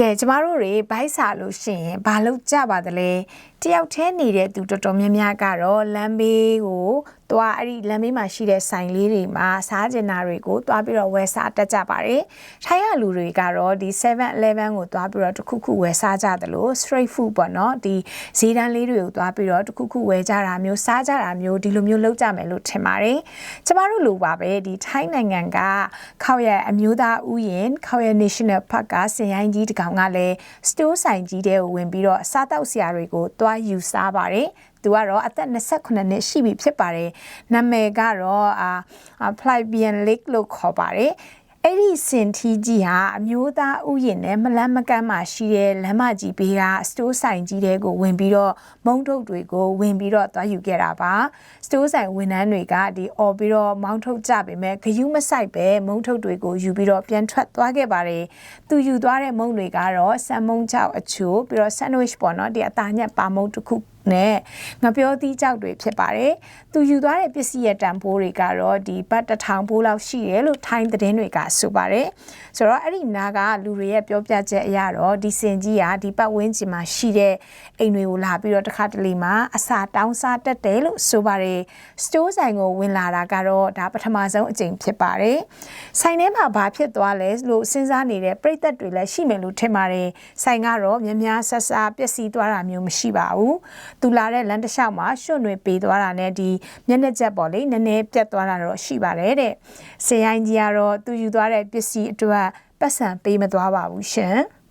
ကဲကျမတို့တွေဘိုက်စာလို့ရှိရင်ဘာလို့ကြပါသလဲတယောက်တည်းနေတဲ့သူတော်တော်များများကတော့လမ်းဘေးကို သွားအဲ့ဒီလမ်းဘေးမှာရှိတဲ့ဆိုင်လေးတွေမှာစားကျင်တာတွေကိုသွားပြီးတော့ဝယ်စားတက်ကြပါတယ်။ထိုင်းရလူတွေကတော့ဒီ 7-Eleven ကိုသွားပြီးတော့တစ်ခုခုဝယ်စားကြတယ်လို့ street food ပေါ့နော်ဒီဈေးတန်းလေးတွေကိုသွားပြီးတော့တစ်ခုခုဝယ်ကြတာမျိုးစားကြတာမျိုးဒီလိုမျိုးလုပ်ကြမယ်လို့ထင်ပါတယ်။ကျမတို့လိုပါပဲဒီထိုင်းနိုင်ငံကခောက်ရအမျိုးသားဥယျာဉ်ခောက်ရ National Park ကစင်ရိုင်းကြီးတကောင်ကလည်း store ဆိုင်ကြီးတဲကိုဝင်ပြီးတော့စားတောက်စရာတွေကိုသွားယူစားပါတယ် သူကတော့အသက်28နှစ်ရှိပြီဖြစ်ပါတယ်နာမည်ကတော့အာ Flybian Lake လို့ခေါ်ပါတယ်အဲ့ဒီစင်ထီကြီးဟာအမျိုးသားဥယျာဉ်နဲ့မလန်းမကန်းမှာရှိတဲ့လမ်းမကြီးဘေးကစတိုးဆိုင်ကြီးတွေကိုဝင်ပြီးတော့မုံထုတ်တွေကိုဝင်ပြီးတော့သွားယူခဲ့တာပါစတိုးဆိုင်ဝန်ထမ်းတွေကဒီអော်ပြီးတော့မောင်းထုတ်ကြပေမဲ့ဂယုမဆိုင်ပဲမုံထုတ်တွေကိုယူပြီးတော့ပြန်ထွက်သွားခဲ့ပါတယ်သူယူသွားတဲ့မုံတွေကတော့ဆန်မုံချောက်အချို့ပြီးတော့ sandwich ပေါ့နော်ဒီအသားညက်ပါမုံတစ်ခု နဲ့ငပြောသီးကြောက်တွေဖြစ်ပါတယ်။သူယူသွားတဲ့ပစ္စည်းရဲ့တန်ဖိုးတွေကတော့ဒီဘတ်တစ်ထောင်ဖိုးလောက်ရှိတယ်လို့ထိုင်းသတင်းတွေကဆိုပါတယ်။ဆိုတော့အဲ့ဒီနားကလူတွေရဲ့ပြောပြချက်အရတော့ဒီစင်ကြီးကဒီပတ်ဝန်းကျင်မှာရှိတဲ့အိမ်တွေကိုလာပြီးတော့တစ်ခါတလေမှာအစာတောင်းစားတက်တယ်လို့ဆိုပါတယ်။ store ဆိုင်ကိုဝင်လာတာကတော့ဒါပထမဆုံးအကြိမ်ဖြစ်ပါတယ်။ဆိုင်ထဲမှာဘာဖြစ်သွားလဲလို့စဉ်းစားနေတဲ့ပြည်သက်တွေလည်းရှိမယ်လို့ထင်ပါတယ်။ဆိုင်ကတော့များများဆဆပျက်စီးသွားတာမျိုးမရှိပါဘူး။သူလာတဲ့လမ်းတစ်လျှောက်မှာရွှွန့်တွေပေးသွားတာနဲ့ဒီမျက်နှာကျက်ပေါ့လေနည်းနည်းပြတ်သွားတာတော့ရှိပါတယ်တဲ့။စင်ရိုင်းကြီးကတော့သူယူသွားတဲ့ပစ္စည်းအတွက်ပတ်စံပေးမသွားပါဘူးရှင်။